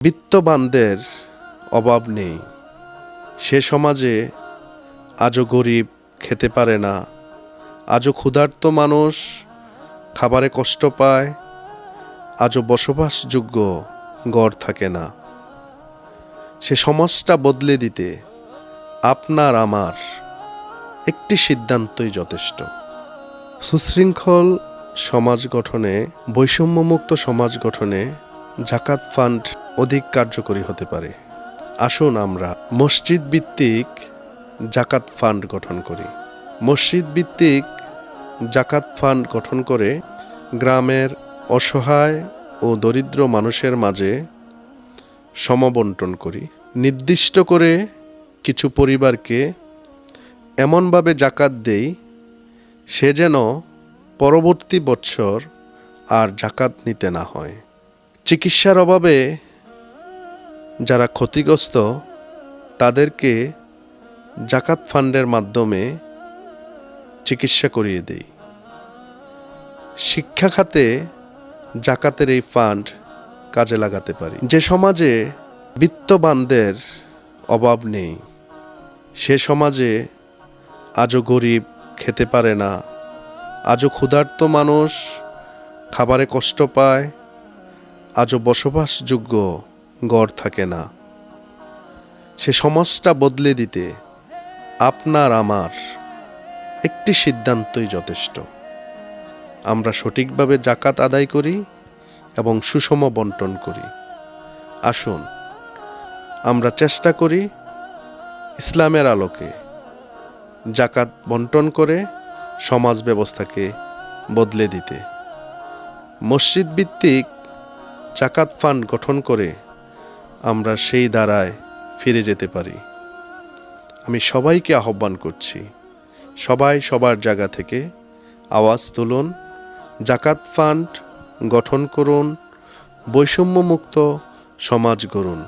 বিত্তবানদের অভাব নেই। সে সমাজে আজও গরিব খেতে পারে না। আজও ক্ষুধার্ত মানুষ খাবারে কষ্ট পায়। আজও বসবাসযোগ্য গড় থাকে না। সে সমাজটা বদলে দিতে আপনার আমার একটি সিদ্ধান্তই যথেষ্ট। সুশৃঙ্খল সমাজ গঠনে, বৈষম্যমুক্ত সমাজ গঠনে, জাকাত ফান্ড অধিক কার্যকরী হতে পারে। আসুন আমরা মসজিদ ভিত্তিক জাকাত ফান্ড গঠন করি। মসজিদ ভিত্তিক জাকাত ফান্ড গঠন করে গ্রামের অসহায় ও দরিদ্র মানুষের মাঝে সমবন্টন করি। নির্দিষ্ট করে কিছু পরিবারকে এমনভাবে জাকাত দেই, সে যেন পরবর্তী বছর আর জাকাত নিতে না হয়। চিকিৎসার অভাবে যারা ক্ষতিগ্রস্ত, তাদেরকে জাকাত ফান্ডের মাধ্যমে চিকিৎসা করিয়ে দেই। শিক্ষা খাতে জাকাতের এই ফান্ড কাজে লাগাতে পারি। যে সমাজে বিত্তবানদের অভাব নেই, সে সমাজে আজও গরিব খেতে পারে না, আজও ক্ষুধার্ত মানুষ খাবারে কষ্ট পায়, আজও বসবাসযোগ্য গড় থাকে না। সে সমাজটা বদলে দিতে আপনার আমার একটি সিদ্ধান্তই যথেষ্ট। আমরা সঠিকভাবে জাকাত আদায় করি এবং সুষম বন্টন করি। আসুন, আমরা চেষ্টা করি ইসলামের আলোকে জাকাত বন্টন করে সমাজ ব্যবস্থাকে বদলে দিতে। মসজিদ ভিত্তিক জাকাত ফান্ড গঠন করে আমরা সেই দ্বারায় ফিরে যেতে পারি। আমি সবাইকে আহ্বান করছি, সবাই সবার জায়গা থেকে আওয়াজ তুলুন, জাকাত ফান্ড গঠন করুন, বৈষম্যমুক্ত সমাজ গড়ুন।